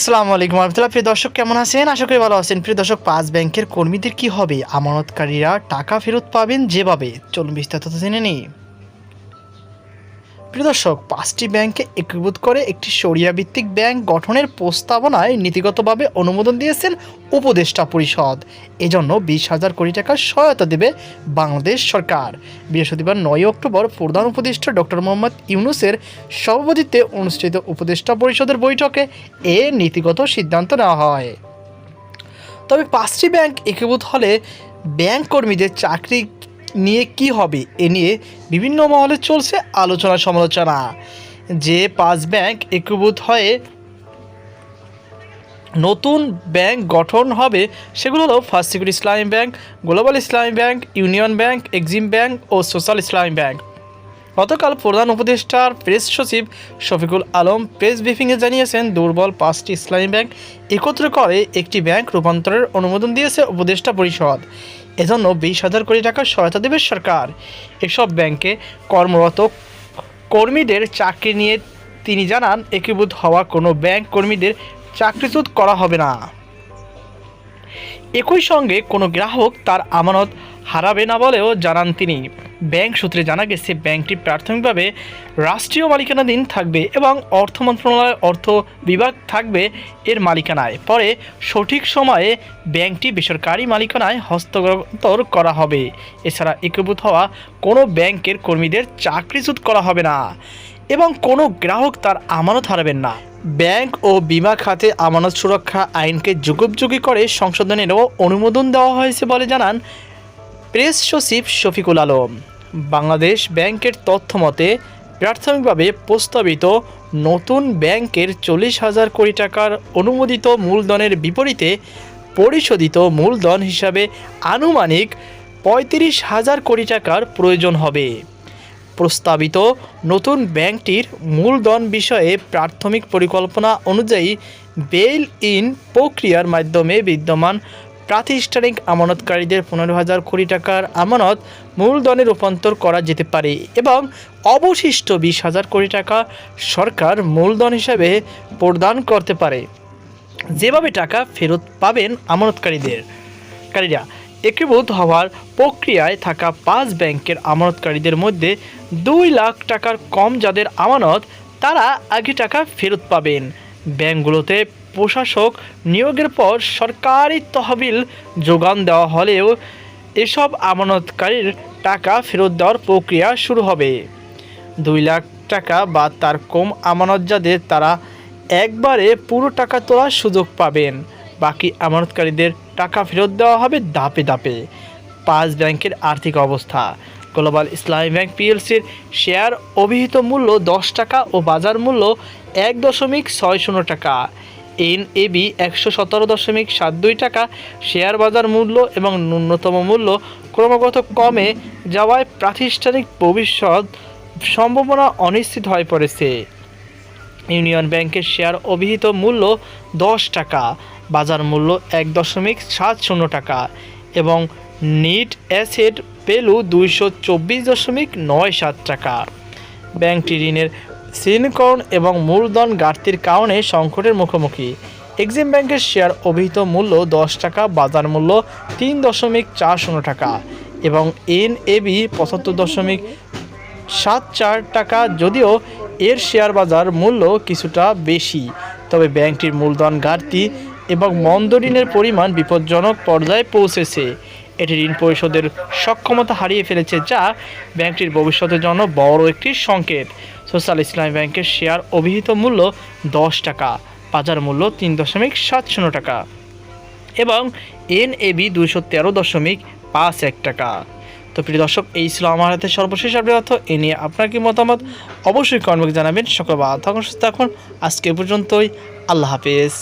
আসসালামু আলাইকুম রহমতুল্লাহ। প্রিয় দর্শক, কেমন আছেন? আশা করি ভালো আছেন। প্রিয় দর্শক, পাঁচ ব্যাংকের কর্মীদের কি হবে? আমানতকারীরা টাকা ফেরত পাবেন যেভাবে। চলুন বিস্তারিত জেনে নিই। প্রিয় দর্শক, পাঁচটি ব্যাংকে একীভূত করে একটি সরিয়া ভিত্তিক ব্যাংক গঠনের প্রস্তাবনায় নীতিগতভাবে অনুমোদন দিয়েছেন উপদেষ্টা পরিষদ। এজন্য বিশ হাজার কোটি টাকার সহায়তা দেবে বাংলাদেশ সরকার। বৃহস্পতিবার নয় অক্টোবর প্রধান উপদেষ্টা ডক্টর মোহাম্মদ ইউনুসের সভাপতিত্বে অনুষ্ঠিত উপদেষ্টা পরিষদের বৈঠকে এ নীতিগত সিদ্ধান্ত নেওয়া হয়। তবে পাঁচটি ব্যাংক একীভূত হলে ব্যাংক কর্মীদের চাকরি নিয়ে কি হবে এ নিয়ে বিভিন্ন মহলে চলছে আলোচনা সমালোচনা। যে পাঁচ ব্যাংক একীভূত হয়ে নতুন ব্যাংক গঠন হবে সেগুলো হলো first security Islami bank global Islami bank union bank EXIM bank ও সোশ্যাল ইসলামী ব্যাংক গতকাল প্রধান উপদেষ্টার প্রেস সচিব শফিকুল আলম প্রেস ব্রিফিংয়ে জানিয়েছেন, দুর্বল পাঁচটি ইসলামী ব্যাংক একত্র করে একটি ব্যাংক রূপান্তরের অনুমোদন দিয়েছে উপদেষ্টা পরিষদ। এজন্য বিশ হাজার কোটি টাকার সহায়তা দেবে সরকার। এসব ব্যাংকে কর্মরত কর্মীদের চাকরি নিয়ে তিনি জানান, একীভূত হওয়া কোনো ব্যাংক কর্মীদের চাকরিচ্যুত করা হবে না। একই সঙ্গে কোনো গ্রাহক তার আমানত হারাবে না বলেও জানান তিনি। ব্যাংক সূত্রে জানা গেছে, ব্যাংকটি প্রাথমিকভাবে রাষ্ট্রীয় মালিকানাধীন থাকবে এবং অর্থ মন্ত্রণালয়ের অর্থ বিভাগ থাকবে এর মালিকানায়। পরে সঠিক সময়ে ব্যাংকটি বেসরকারি মালিকানায় হস্তান্তর করা হবে। এছাড়া একীভূত হওয়া কোনো ব্যাংকের কর্মীদের চাকরিচ্যুত করা হবে না এবং কোনো গ্রাহক তার আমানত হারাবেন না। ব্যাংক ও বিমা খাতে আমানত সুরক্ষা আইনকে যুগোপযোগী করে সংশোধনেরও অনুমোদন দেওয়া হয়েছে বলে জানান প্রেস সচিব শফিকুল আলম। বাংলাদেশ ব্যাংকের তথ্য মতে প্রাথমিকভাবে প্রস্তাবিত নতুন ব্যাংকের চল্লিশ হাজার কোটি টাকার অনুমোদিত মূলধনের বিপরীতে পরিশোধিত মূলধন হিসাবে আনুমানিক পঁয়ত্রিশ হাজার কোটি টাকার প্রয়োজন হবে। প্রস্তাবিত নতুন ব্যাংকটির মূলধন বিষয়ে প্রাথমিক পরিকল্পনা অনুযায়ী বেইল ইন প্রক্রিয়ার মাধ্যমে বিদ্যমান প্রাতিষ্ঠানিক আমানতকারীদের পনেরো হাজার কোটি টাকার আমানত মূলধনে রূপান্তর করা যেতে পারে এবং অবশিষ্ট বিশ হাজার কোটি টাকা সরকার মূলধন হিসাবে প্রদান করতে পারে। যেভাবে টাকা ফেরত পাবেন আমানতকারীদের কারীরা, একীভূত হওয়ার প্রক্রিয়ায় থাকা পাঁচ ব্যাংকের আমানতকারীদের মধ্যে দুই লাখ টাকার কম যাদের আমানত, তারা আগে টাকা ফেরত পাবেন। ব্যাংকগুলোতে প্রশাসক নিয়োগের পর সরকারি তহবিল যোগান দেওয়া হলেও এসব আমানতকারীর টাকা ফেরত দেওয়ার প্রক্রিয়া শুরু হবে। দুই লাখ টাকা বা তার কম আমানত যাদের তারা একবারে পুরো টাকা তোলার সুযোগ পাবেন। বাকি আমানতকারীদের টাকা ফেরত দেওয়া হবে ধাপে ধাপে। পাঁচ ব্যাংকের আর্থিক অবস্থা। গ্লোবাল ইসলামী ব্যাংক পিএলসির শেয়ার অভিহিত মূল্য দশ টাকা ও বাজার মূল্য এক দশমিক ছয় শূন্য টাকা। এন এবি একশো সতেরো দশমিক সাত দুই টাকা, শেয়ার বাজার মূল্য এবং ন্যূনতম মূল্য ক্রমাগত কমে যাওয়ায় প্রাতিষ্ঠানিক ভবিষ্যৎ সম্ভাবনা অনিশ্চিত হয়ে পড়েছে। ইউনিয়ন ব্যাংকের শেয়ার অভিহিত মূল্য দশ টাকা, বাজার মূল্য এক দশমিক সাত শূন্য টাকা এবং নিট অ্যাসেট ভ্যালু দুইশো চব্বিশ দশমিক নয় সাত টাকা। ব্যাংকটি ঋণের শ্রেণীকরণ এবং মূলধন ঘাটতির কারণে সংকটের মুখোমুখি। এক্সিম ব্যাংকের শেয়ার অভিহিত মূল্য দশ টাকা, বাজার মূল্য তিন দশমিক চার শূন্য টাকা এবং এন এবি পঁচাত্তর দশমিক সাত চার টাকা, যদিও এর শেয়ার বাজার মূল্য কিছুটা বেশি। তবে ব্যাংকটির মূলধন ঘাটতি এবং মন্দ ঋণের পরিমাণ বিপজ্জনক পর্যায়ে পৌঁছেছে। এটি ঋণ পরিশোধের সক্ষমতা হারিয়ে ফেলেছে, যা ব্যাংকটির ভবিষ্যতের জন্য বড় একটি সংকেত। সোশ্যাল ইসলামী ব্যাংকের শেয়ার অভিহিত মূল্য দশ টাকা, বাজার মূল্য তিন দশমিক সাত শূন্য টাকা এবং এন এবি দুইশো তেরো দশমিক পাঁচ এক টাকা। তো প্রিয় দর্শক, এই ছিল আমার হাতে সর্বশেষ আপডেট অর্থ এ নিয়ে আপনার কি মতামত? অবশ্যই কর্মকে জানাবেন। সকল বা থাকুন, সুস্থ থাকুন। আজকে পর্যন্তই। আল্লাহ হাফেজ।